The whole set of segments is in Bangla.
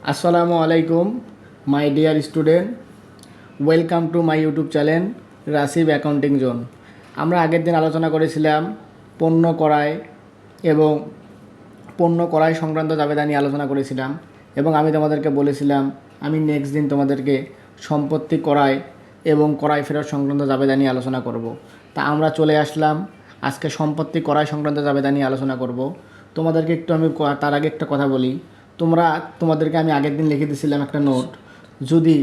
আসসালামু আলাইকুম my dear student welcome to my YouTube channel Rasib accounting zone আমরা আগের দিন আলোচনা করেছিলাম পণ্য করায় এবং পণ্য করাই সংক্রান্ত জাবেদা নিয়ে আলোচনা করেছিলাম এবং আমি তোমাদেরকে বলেছিলাম, আমি নেক্সট দিন তোমাদেরকে সম্পত্তি করায় এবং করাই ফেরত সংক্রান্ত জাবেদা নিয়ে আলোচনা করব। তা আমরা চলে আসলাম, আজকে সম্পত্তি করাই সংক্রান্ত জাবেদা নিয়ে আলোচনা করব। তোমাদেরকে একটু আমি তার আগে একটা কথা বলি তোমরা, তোমাদেরকে আমি আগের দিন লিখে দিয়েছিলাম একটা নোট। যদি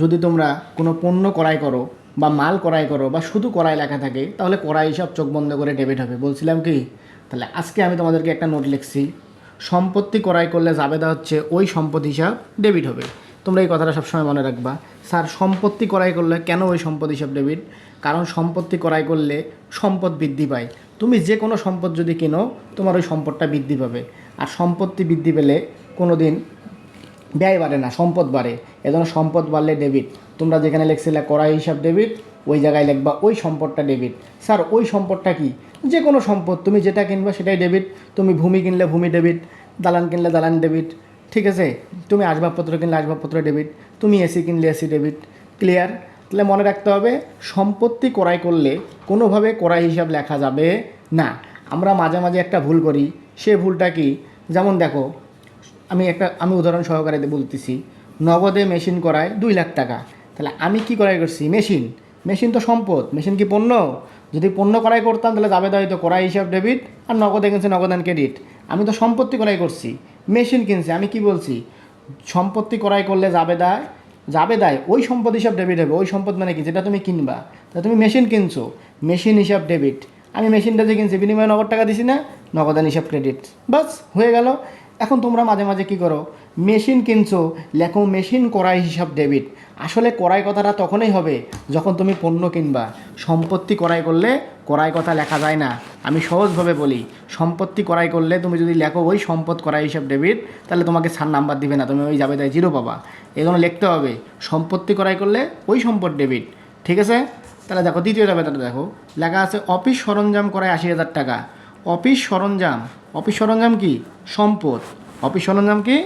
যদি তোমরা কোনো পণ্য ক্রয় করো, বা মাল ক্রয় করো, বা শুধু ক্রয় লেখা থাকে, তাহলে ক্রয় হিসাব চোখ বন্ধ করে ডেবিট হবে। বলছিলাম কি, তাহলে আজকে আমি তোমাদেরকে একটা নোট লিখছি। সম্পত্তি ক্রয় করলে জাবেদা হচ্ছে ওই সম্পদ হিসাব ডেবিট হবে। তোমরা এই কথাটা সবসময় মনে রাখবা। স্যার, সম্পত্তি ক্রয় করলে কেন ওই সম্পদ হিসাব ডেবিট কারণ সম্পত্তি ক্রয় করলে সম্পদ বৃদ্ধি পায়। তুমি যে কোনো সম্পদ যদি কেনো, তোমার ওই সম্পদটা বৃদ্ধি পাবে। আর সম্পত্তি বৃদ্ধি পেলে কোনো দিন ব্যয় বাড়ে না, সম্পদ বাড়ে। এজন্য সম্পদ বাড়লে ডেবিট তোমরা যেখানে লিখছিলে কড়াই হিসাব ডেবিট ওই জায়গায় লিখবা ওই সম্পদটা ডেবিট স্যার, ওই সম্পদটা কি? যে কোনো সম্পদ, তুমি যেটা কিনবা সেটাই ডেবিট তুমি ভূমি কিনলে ভূমি ডেবিট দালান কিনলে দালান ডেবিট ঠিক আছে? তুমি আসবাবপত্র কিনলে আসবাবপত্র ডেবিট তুমি এসি কিনলে এসি ডেবিট ক্লিয়ার তাহলে মনে রাখতে হবে, সম্পত্তি ক্রয় করলে কোনোভাবে ক্রয় হিসাব লেখা যাবে না। আমরা মাঝে মাঝে একটা ভুল করি, সে ভুলটা কি? যেমন দেখো, আমি একটা, আমি উদাহরণ সহকারে বলতেছি। নগদে মেশিন করায় দুই লাখ টাকা। তাহলে আমি কি করাই করছি? মেশিন। মেশিন তো সম্পদ। মেশিন কি পণ্য? যদি পণ্য করাই করতাম, তাহলে যাবে হয়তো করাই হিসাব ডেবিট আর নগদে কিনছি নগদান ক্রেডিট। আমি তো সম্পত্তি করাই করছি। মেশিন কিনছে। আমি কি বলছি? সম্পত্তি করাই করলে যাবে দায় যাবে দায় ওই সম্পদ হিসাব ডেবিট হবে। ওই সম্পদ মানে কি? যেটা তুমি কিনবা। তা তুমি মেশিন কিনছো। মেশিন হিসাব ডেবিট। আমি মেশিনটা যে কিনছি, বিনিময়ে নগদ টাকা দিছি না নগদান হিসাব ক্রেডিট বাস, হয়ে গেল। এখন তোমরা মাঝে মাঝে কি করো? মেশিন কিনছো, লেখো মেশিন করাই হিসাব ডেবিট আসলে করাই কথাটা তখনই হবে যখন তুমি পণ্য কিনবা। সম্পত্তি করাই করলে করাই কথা লেখা যায় না। আমি সহজভাবে বলি, সম্পত্তি করাই করলে তুমি যদি লেখো ওই সম্পদ করাই হিসাব ডেবিট তাহলে তোমাকে সার নাম্বার দিবে না, তুমি ওই যাবে তাই জিরো পাবা। এই জন্য লিখতে হবে, সম্পত্তি করাই করলে ওই সম্পদ ডেবিট ঠিক আছে? তাহলে দেখো দ্বিতীয় জাবেদাটা দেখো। লেখা আছে, অফিস সরঞ্জাম করায় আশি হাজার টাকা। অফিস সরঞ্জাম অফিস সরঞ্জাম কি? সম্পদ। অফিস সরঞ্জাম কি?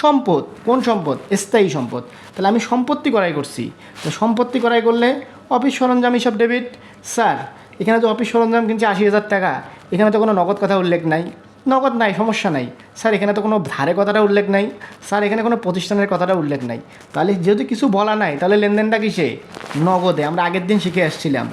সম্পদ। কোন সম্পদ? স্থায়ী সম্পদ। তাহলে আমি সম্পত্তি করাই করছি। তো সম্পত্তি করাই করলে অফিস সরঞ্জাম হিসাব ডেবিট স্যার, এখানে তো অফিস সরঞ্জাম কিনছে আশি হাজার টাকা। এখানে তো কোনো নগদ কথা উল্লেখ নাই। নগদ নাই, সমস্যা নাই। স্যার, এখানে তো কোনো ধারে কথাটা উল্লেখ নাই। স্যার, এখানে কোনো প্রতিষ্ঠানের কথাটা উল্লেখ নাই। তাহলে যেহেতু কিছু বলা নাই, তাহলে লেনদেনটা কিসে? নগদে। আমরা আগের দিন শিখে আসছিলাম।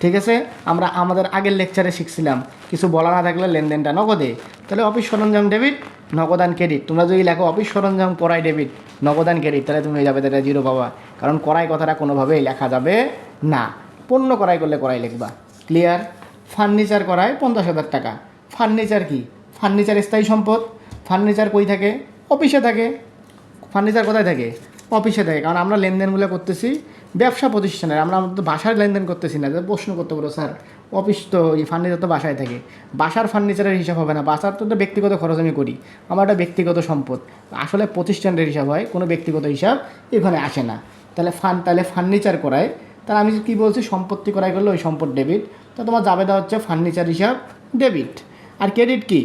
ঠিক আছে? আমরা আমাদের আগের লেকচারে শিখছিলাম। কিছু বলা না থাকলে লেনদেনটা নগদে। তাহলে অফিস সরঞ্জাম ডেবিট নগদান ক্রেডিট তোমরা যদি লেখো অফিস সরঞ্জাম করাই ডেবিট নগদান ক্রেডিট তাহলে তুমি যাবে তাহলে জিরো পাবা। কারণ করাই কথাটা কোনোভাবেই লেখা যাবে না। পণ্য করাই করলে করাই লিখবা। ক্লিয়ার ফার্নিচার করায় পঞ্চাশ হাজার টাকা। ফার্নিচার কি? ফার্নিচার স্থায়ী সম্পদ, ফার্নিচার কই থাকে? অফিসে থাকে। ফার্নিচার কোথায় থাকে? অফিসে থাকে। কারণ আমরা লেনদেনগুলো করতেছি ব্যবসা প্রতিষ্ঠানের। আমরা আমাদের বাসার লেনদেন করতেছি না। প্রশ্ন করতে পারো, স্যার, অফিস তো এই ফার্নিচার তো বাসায় থাকে। বাসার ফার্নিচারের হিসাব হবে না। বাসার তো একটা ব্যক্তিগত খরচ আমি করি। আমার একটা ব্যক্তিগত সম্পদ। আসলে প্রতিষ্ঠানের হিসাব হয়, কোনো ব্যক্তিগত হিসাব এখানে আসে না। তাহলে ফান তাহলে ফার্নিচার করায়। তাহলে আমি কি বলছি? সম্পত্তি করাই করলে ওই সম্পদ ডেবিট তো তোমার জাবেদা হচ্ছে ফার্নিচার হিসাব ডেবিট আর ক্রেডিট কি?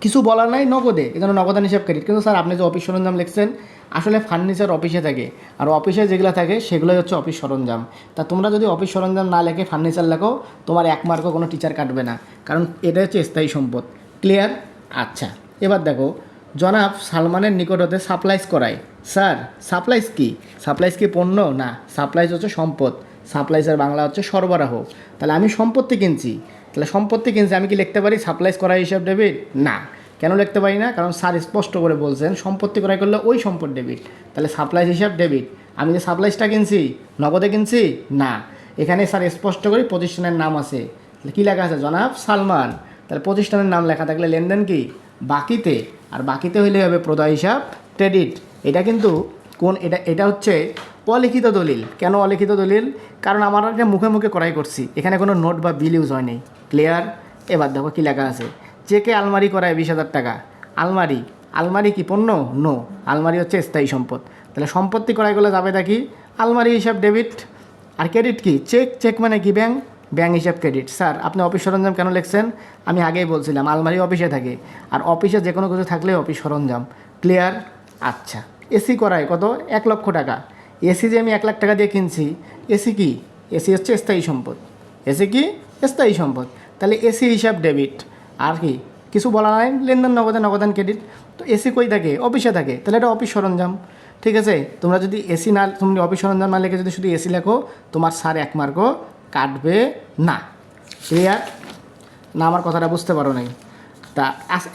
কিছু বলার নাই, নগদে। এজন্য নগদান হিসাব ক্রেডিট কিন্তু স্যার, আপনি যে অফিস সরঞ্জাম লিখছেন, আসলে ফার্নিচার অফিসে থাকে। আর অফিসে যেগুলো থাকে, সেগুলোই হচ্ছে অফিস সরঞ্জাম। তা তোমরা যদি অফিস সরঞ্জাম না লেখে ফার্নিচার লেখো, তোমার এক মার্কও কোনো টিচার কাটবে না। কারণ এটা হচ্ছে স্থায়ী সম্পদ। ক্লিয়ার আচ্ছা। এবার দেখো, জনাব সালমানের নিকট হতে সাপ্লাইজ করায়। স্যার সাপ্লাইজ কি? সাপ্লাইজ কি পণ্য? না সাপ্লাইজ হচ্ছে সম্পদ। সাপ্লাইজের বাংলা হচ্ছে সরবরাহ। তাহলে আমি সম্পত্তি কিনছি। তাহলে সম্পত্তি কিনছে, আমি কি লিখতে পারি? সাপ্লাইজ করা হিসাব ডেবিট না। কেন লিখতে পারি না? কারণ স্যার স্পষ্ট করে বলছেন, সম্পত্তি ক্রয় করলে ওই সম্পদ ডেবিট তাহলে সাপ্লাইজ হিসাব ডেবিট আমি যে সাপ্লাইজটা কিনছি, নগদে কিনছি? না। এখানে স্যার স্পষ্ট করে প্রতিষ্ঠানের নাম আছে। কী লেখা আছে? জনাব সালমান। তাহলে প্রতিষ্ঠানের নাম লেখা থাকলে লেনদেন কি? বাকিতে। আর বাকিতে হইলে হবে প্রদয় হিসাব ক্রেডিট এটা কিন্তু কোন এটা এটা হচ্ছে অলিখিত দলিল। কেন অলিখিত দলিল? কারণ আমার একটা মুখে মুখে করাই করছি। এখানে কোনো নোট বা বিল ইউজ হয়নি ক্লিয়ার এবার দেখো কী লেখা আছে? চেকে আলমারি করায় বিশ হাজার টাকা। আলমারি? আলমারি কি পণ্য? নো আলমারি হচ্ছে স্থায়ী সম্পদ। তাহলে সম্পত্তি করাই গেলে যাবে দেখি আলমারি হিসাব ডেবিট আর ক্রেডিট কি? চেক চেক মানে কি? ব্যাংক ব্যাংক হিসাব ক্রেডিট স্যার আপনি অফিস সরঞ্জাম কেন লিখছেন? আমি আগেই বলছিলাম, আলমারি অফিসে থাকে। আর অফিসে যে কোনো কিছু থাকলে অফিস সরঞ্জাম। ক্লিয়ার আচ্ছা। এসি করায় কত? এক লক্ষ টাকা। এসি যে আমি এক লাখ টাকা দিয়ে কিনছি, এসি কি? এসি হচ্ছে স্থায়ী সম্পদ। এসি কি? স্থায়ী সম্পদ। তাহলে এসি হিসাব ডেবিট আর কি? কিছু বলা নাই, লেনদেন নগদে নগদান ক্রেডিট তো এসি কই থাকে? অফিসে থাকে। তাহলে এটা অফিস সরঞ্জাম। ঠিক আছে? তোমরা যদি এসি না তুমি অফিস সরঞ্জাম না লিখে যদি শুধু এসি লেখো, তোমার স্যার এক মার্কও কাটবে না। ক্লিয়ার না, আমার কথাটা বুঝতে পারো নাই। তা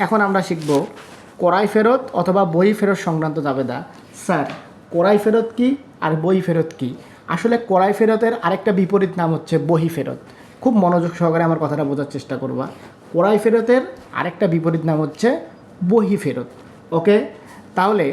এখন আমরা শিখব কড়াই ফেরত অথবা বই ফেরত সংক্রান্ত জাবেদা। স্যার কড়াই ফেরত কি আর বই ফেরত কি? আসলে কড়াই ফেরতের আরেকটা বিপরীত নাম হচ্ছে বহি ফেরত। খুব মনোযোগ সহকারে আমার কথাটা বোঝার চেষ্টা করবা। কড়াই ফেরতের আরেকটা বিপরীত নাম হচ্ছে বহি ফেরত। ওকে? তাহলে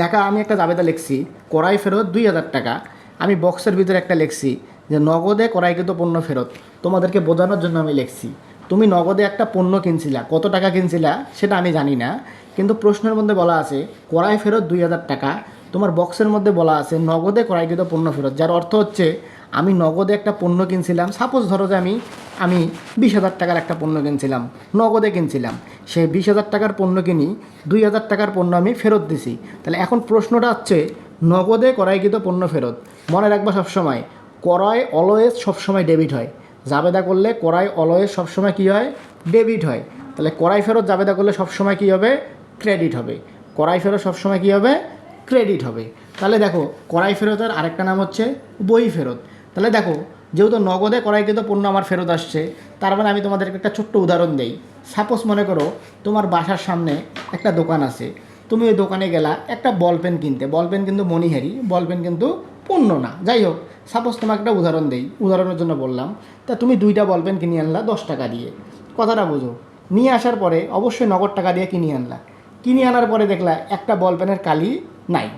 লেখা, আমি একটা জাবেদা লিখছি, কড়াই ফেরত দুই হাজার টাকা। আমি বক্সের ভিতরে একটা লিখছি যে, নগদে কড়াইকৃত পণ্য ফেরত। তোমাদেরকে বোঝানোর জন্য আমি লিখছি, তুমি নগদে একটা পণ্য কিনছিলা, কত টাকা কিনছিলা সেটা আমি জানি না, কিন্তু প্রশ্নের মধ্যে বলা আছে, কড়াই ফেরত দুই হাজার টাকা। তোমার বক্সের মধ্যে বলা আছে, নগদে কড়াইকৃত পণ্য ফেরত। যার অর্থ হচ্ছে আমি নগদে একটা পণ্য কিনছিলাম। সাপোজ ধরো যে আমি আমি বিশ হাজার টাকার একটা পণ্য কিনছিলাম। নগদে কিনছিলাম। সেই বিশ হাজার টাকার পণ্য কিনি, দুই হাজার টাকার পণ্য আমি ফেরত দিছি। তাহলে এখন প্রশ্নটা হচ্ছে, নগদে করাইকৃত পণ্য ফেরত? মনে রাখবা সবসময় করাই অলওয়েজ সবসময় ডেবিট হয়। জাবেদা করলে করাই অলওয়েজ সবসময় কী হয়? ডেবিট হয়। তাহলে করাই ফেরত জাবেদা করলে সবসময় কী হবে? ক্রেডিট হবে। করাই ফেরত সবসময় কী হবে? ক্রেডিট হবে। তাহলে দেখো কড়াই ফেরতের আরেকটা নাম হচ্ছে বই ফেরত। তাহলে দেখো, যেহেতু নগদে কড়াইকৃত পণ্য আমার ফেরত আসছে, তার মানে আমি তোমাদেরকে একটা ছোট্ট উদাহরণ দেই। সাপোজ মনে করো, তোমার বাসার সামনে একটা দোকান আছে। তুমি ওই দোকানে গেলা, একটা বল পেন কিনতে। বল পেন কিন্তু মনিহারি বল পেন কিন্তু পণ্য না। যাই হোক সাপোজ তোমাকে একটা উদাহরণ দেই, উদাহরণের জন্য বললাম, তা তুমি দুইটা বল পেন কিনে আনলা দশ টাকা দিয়ে। কথাটা বোঝো। নিয়ে আসার পরে অবশ্যই নগদ টাকা দিয়ে কিনে আনলা। কিনে আনার পরে দেখলা একটা বল পেনের কালি নাই।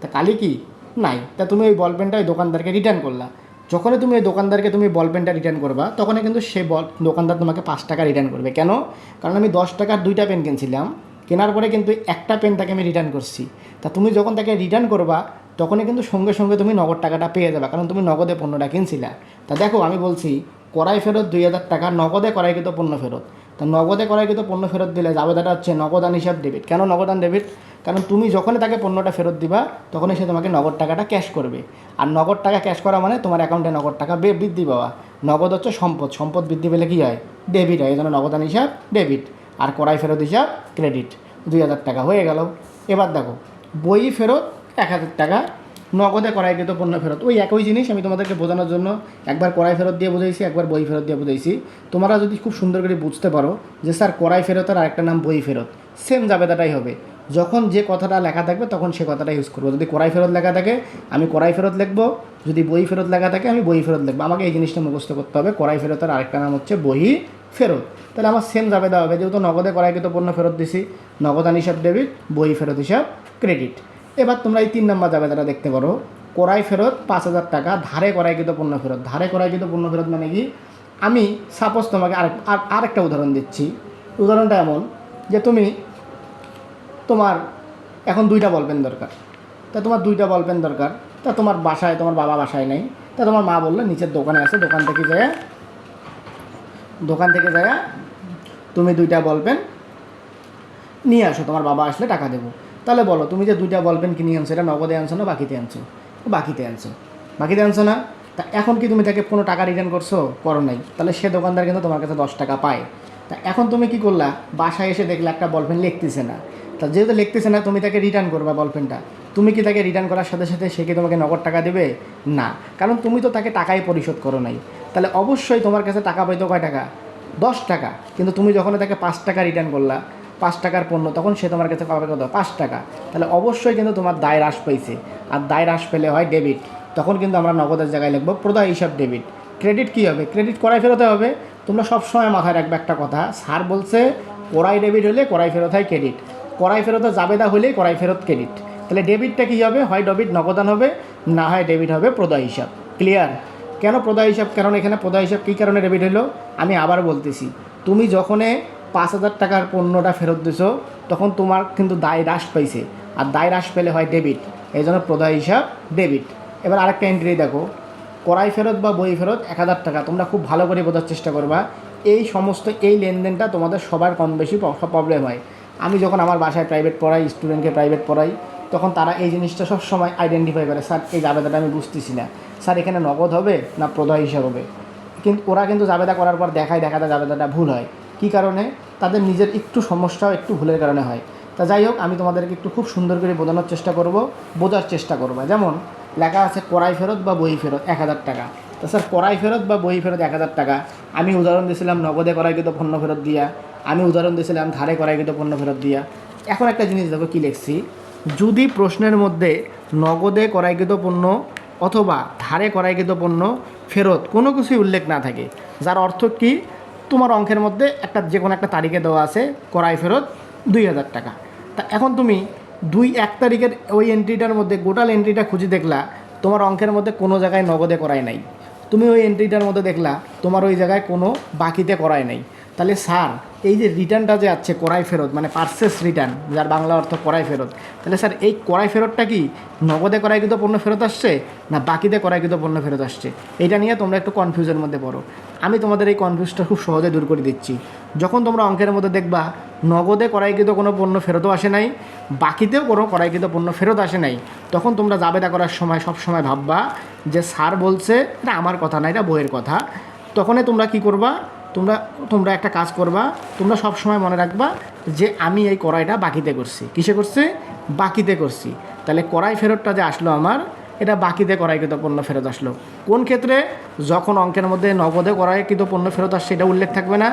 তা কালি কি? নাই। তা তুমি ওই বল পেনটা ওই দোকানদারকে রিটার্ন করলা। যখনই তুমি এই দোকানদারকে তুমি বল পেনটা রিটার্ন করবা, তখনই কিন্তু সে বল, দোকানদার তোমাকে পাঁচ টাকা রিটার্ন করবে। কেন? কারণ আমি দশ টাকার দুইটা পেন কিনছিলাম। কেনার পরে কিন্তু একটা পেন তাকে আমি রিটার্ন করছি। তা তুমি যখন তাকে রিটার্ন করবা, তখনই কিন্তু সঙ্গে সঙ্গে তুমি নগদ টাকাটা পেয়ে যাবে, কারণ তুমি নগদে পণ্যটা কিনছিলা। তা দেখো, আমি বলছি, কড়াই ফেরত দুই হাজার টাকা, নগদে কড়াইকৃত পণ্য ফেরত। তা নগদে কড়াইকৃত পণ্য ফেরত দিলে জাবেদাটা হচ্ছে নগদান হিসাব ডেবিট কেন নগদান ডেবিট কারণ তুমি যখনই তাকে পণ্যটা ফেরত দিবা, তখনই সে তোমাকে নগদ টাকাটা ক্যাশ করবে। আর নগদ টাকা ক্যাশ করা মানে তোমার অ্যাকাউন্টে নগদ টাকা বৃদ্ধি পাওয়া। নগদ হচ্ছে সম্পদ। সম্পদ বৃদ্ধি পেলে কী হয়? ডেবিট হয়। এই জন্য নগদান হিসাব ডেবিট আর কড়াই ফেরত হিসাব ক্রেডিট দুই হাজার টাকা হয়ে গেল। এবার দেখো, বই ফেরত এক হাজার টাকা নগদে কড়াইকৃত পণ্য ফেরত। ওই একই জিনিস আমি তোমাদেরকে বোঝানোর জন্য একবার কড়াই ফেরত দিয়ে বুঝাইছি, একবার বই ফেরত দিয়ে বুঝাইছি। তোমরা যদি খুব সুন্দর করে বুঝতে পারো যে স্যার কড়াই ফেরতের আরেকটা নাম বই ফেরত, সেম জাবেদাটাই হবে। যখন যে কথাটা লেখা থাকবে তখন সে কথাটা ইউজ করব। যদি কড়াই ফেরত লেখা থাকে, আমি কড়াই ফেরত লিখব। যদি বই ফেরত লেখা থাকে, আমি বই ফেরত লিখব। আমাকে এই জিনিসটা মুখস্থ করতে হবে, কড়াই ফেরতের আরেকটা নাম হচ্ছে বই ফেরত। তাহলে আমার সেম জাবেদা হবে, যেহেতু নগদে কড়াইকৃত পণ্য ফেরত দিছি, নগদান হিসাব ডেবিট, বই ফেরত হিসাব ক্রেডিট। এবার তোমরা এই তিন নম্বর জাবেদাটা দেখতে পারো। কড়াই ফেরত পাঁচ হাজার টাকা, ধারে কড়াইকৃত পণ্য ফেরত। ধারে কড়াইকৃত পণ্য ফেরত মানে কি? আমি সাপোজ তোমাকে আরেক, আর, আরেকটা উদাহরণ দিচ্ছি। উদাহরণটা এমন যে তুমি তোমার এখন দুইটা বলপেন দরকার। তা তোমার দুইটা বলপেন দরকার। তা তোমার বাসায়, তোমার বাবা বাসায় নেই। তা তোমার মা বলল নিচের দোকানে আছে, দোকান থেকে যায়, দোকান থেকে যায়, তুমি দুইটা বলপেন নিয়ে আসো, তোমার বাবা আসলে টাকা দেবো। তাহলে বলো, তুমি যে দুইটা বলপেন কিনে আনছো, এটা নগদে আনছো না বাকিতে আনছো? বাকিতে আনছো। বাকিতে আনছো না? তা এখন কি তুমি তাকে কোনো টাকা রিটার্ন করছ? করো নাই। তাহলে সে দোকানদার কিন্তু তোমার কাছে দশ টাকা পায়। তা এখন তুমি কি করলা? বাসায় এসে দেখলে একটা বলপেন লিখতেছে না। তা যেহেতু লিখতেছে না, তুমি তাকে রিটার্ন করবা বলপেনটা। তুমি কি তাকে রিটার্ন করার সাথে সাথে সে কি তোমাকে নগদ টাকা দেবে? না। কারণ তুমি তো তাকে টাকাই পরিশোধ করো নাই। তাহলে অবশ্যই তোমার কাছে টাকা পাইতো কয় টাকা? দশ টাকা। কিন্তু তুমি যখন তাকে পাঁচ টাকা রিটার্ন করলা পাঁচ টাকার পণ্য, তখন সে তোমার কাছে পাবে কত? পাঁচ টাকা। তাহলে অবশ্যই কিন্তু তোমার দায় হ্রাস পেয়েছে আর দায় হ্রাস পেলে হয় ডেবিট তখন কিন্তু আমরা নগদের জায়গায় লিখব প্রদায় হিসাব ডেবিট ক্রেডিট কী হবে? ক্রেডিট করাই ফেরতে হবে। তোমরা সবসময় মাথায় রাখবে একটা কথা। স্যার বলছে কড়াই ডেবিট হলে কড়াই ফেরত হয় ক্রেডিট কড়াই ফেরতে জাবেদা হলেই কড়াই ফেরত ক্রেডিট তাহলে ডেবিটটা কী হবে? হয় ডেবিট নগদান হবে, না হয় ডেবিট হবে প্রদায় হিসাব। ক্লিয়ার কেন প্রদায় হিসাব? কারণ এখানে প্রদায় হিসাব কী কারণে ডেবিট হলো? আমি আবার বলতেছি। তুমি যখনে পাঁচ হাজার টাকার পণ্যটা ফেরত দিছো, তখন তোমার কিন্তু দায় হ্রাস পাইছে। আর দায় হ্রাস পেলে হয় ডেবিট এই জন্য প্রদায় হিসাব ডেবিট এবার আরেকটা এন্ট্রি দেখো কড়াই ফেরত বা বই ফেরত এক হাজার টাকা, তোমরা খুব ভালো করে বোঝার চেষ্টা করবা। এই সমস্ত, এই লেনদেনটা তোমাদের সবার কম বেশি প্রবলেম হয়। আমি যখন আমার বাসায় প্রাইভেট পড়াই স্টুডেন্টকে প্রাইভেট পড়াই, তখন তারা এই জিনিসটা সব সময় আইডেন্টিফাই করে, স্যার, এই জাবেদাটা আমি বুঝতেছি না। স্যার, এখানে নগদ হবে না প্রদায় হিসাব হবে? কিন্তু ওরা কিন্তু জাবেদা করার পর দেখায়, দেখাতে জাবেদাটা ভুল হয়। কী কারণে? তাদের নিজের একটু সমস্যাও একটু ভুলের কারণে হয়। তা যাই হোক, আমি তোমাদেরকে একটু খুব সুন্দর করে বোঝানোর চেষ্টা করব, বোঝার চেষ্টা করব। যেমন, লেখা আছে কড়াই ফেরত বা বই ফেরত, এক হাজার টাকা। তা স্যার, কড়াই ফেরত বা বই ফেরত এক হাজার টাকা। আমি উদাহরণ দিয়েছিলাম নগদে করাইকৃত পণ্য ফেরত দিয়া। আমি উদাহরণ দিয়েছিলাম ধারে করাইকৃত পণ্য ফেরত দিয়া। এখন একটা জিনিস দেখো কী লিখছি। যদি প্রশ্নের মধ্যে নগদে করাইকৃত পণ্য অথবা ধারে করাইকৃত পণ্য ফেরত কোনো কিছুই উল্লেখ না থাকে, যার অর্থ কি? তোমার অঙ্কের মধ্যে একটা যে কোনো একটা তারিখে দেওয়া আছে করাই ফেরত দুই হাজার টাকা। তা এখন তুমি দুই এক তারিখের ওই এন্ট্রিটার মধ্যে, গোটাল এন্ট্রিটা খুঁজে দেখলা, তোমার অঙ্কের মধ্যে কোনো জায়গায় নগদে করায় নাই। তুমি ওই এন্ট্রিটার মধ্যে দেখলা, তোমার ওই জায়গায় কোনো বাকিতে করায় নাই। তাহলে স্যার, এই যে রিটার্নটা যে আছে কড়াই ফেরত মানে পার্সেস রিটার্ন যার বাংলা অর্থ কড়াই ফেরত, তাহলে স্যার এই কড়াই ফেরতটা কি নগদে করাইকৃত পণ্য ফেরত আসছে না বাকিতে করাইকৃত পণ্য ফেরত আসছে? এটা নিয়ে তোমরা একটু কনফিউজের মধ্যে পড়ো। আমি তোমাদের এই কনফিউজটা খুব সহজে দূর করে দিচ্ছি। যখন তোমরা অঙ্কের মধ্যে দেখবা, নগদে করাইকৃত কোনো পণ্য ফেরতও আসে নাই, বাকিতেও কোনো করাইকৃত পণ্য ফেরত আসে নাই, তখন তোমরা জাবেদা করার সময় সব সময় ভাববা যে স্যার বলছে, এটা আমার কথা না, এটা বইয়ের কথা। তখনই তোমরা কি করবা? তোমরা তোমরা একটা কাজ করবা, তোমরা সব সময় মনে রাখবা যে আমি এই কড়াইটা বাকিতে করছি। কিসে করছি? বাকিতে করছি। তাহলে কড়াই ফেরতটা যে আসলো আমার, এটা বাকিতে করাইকৃত পণ্য ফেরত আসলো। কোন ক্ষেত্রে? যখন অঙ্কের মধ্যে নগদে করাইকৃত পণ্য ফেরত আসছে, এটা উল্লেখ থাকবে না।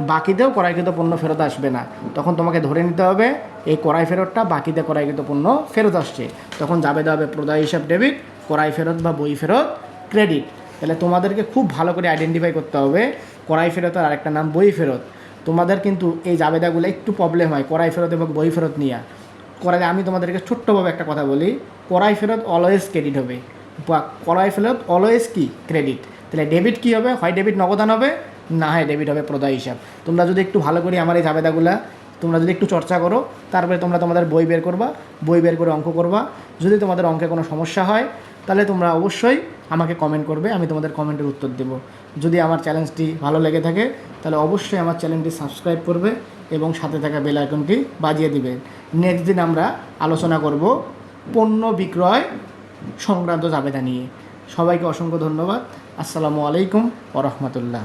বাকিতেও করাইকৃত পণ্য ফেরত আসবে না। তখন তোমাকে ধরে নিতে হবে, এই কড়াই ফেরতটা বাকিতে করাইকৃত পণ্য ফেরত আসছে। তখন যাবে দেওয়া হবে প্রদায় হিসাব ডেবিট, কড়াই ফেরত বা বই ফেরত, ক্রেডিট। তাহলে তোমাদেরকে খুব ভালো করে আইডেন্টিফাই করতে হবে। কড়াই ফেরতের আরেকটা নাম বই ফেরত। তোমাদের কিন্তু এই জাবেদাগুলো একটু প্রবলেম হয় কড়াই ফেরত এবং বই ফেরত নিয়ে। কড়াই আমি তোমাদেরকে ছোট্টভাবে একটা কথা বলি কড়াই ফেরত অলওয়েজ ক্রেডিট হবে। বা কড়াই ফেরত অলওয়েজ কি? ক্রেডিট তাহলে ডেবিট কি হবে? হয় ডেবিট নগদান হবে, না হয় ডেবিট হবে প্রদায় হিসাব। তোমরা যদি একটু ভালো করে আমার এই জাবেদাগুলা, তোমরা যদি একটু চর্চা করো, তারপরে তোমরা তোমাদের বই বের করবা, বই বের করে অঙ্ক করবা। যদি তোমাদের অঙ্কে কোনো সমস্যা হয় তাহলে তোমরা অবশ্যই আমাকে কমেন্ট করবে, আমি তোমাদের কমেন্টের উত্তর দেবো। যদি আমার চ্যালেঞ্জটি ভালো লেগে থাকে, তাহলে অবশ্যই আমার চ্যানেলটি সাবস্ক্রাইব করবে এবং সাথে থাকা বেল আইকনটি বাজিয়ে দিবে। নেক্সট দিন আমরা আলোচনা করব পণ্য বিক্রয় সংক্রান্ত জাবেদা নিয়ে। সবাইকে অসংখ্য ধন্যবাদ। আসসালামু আলাইকুম ওরহমতুল্লাহ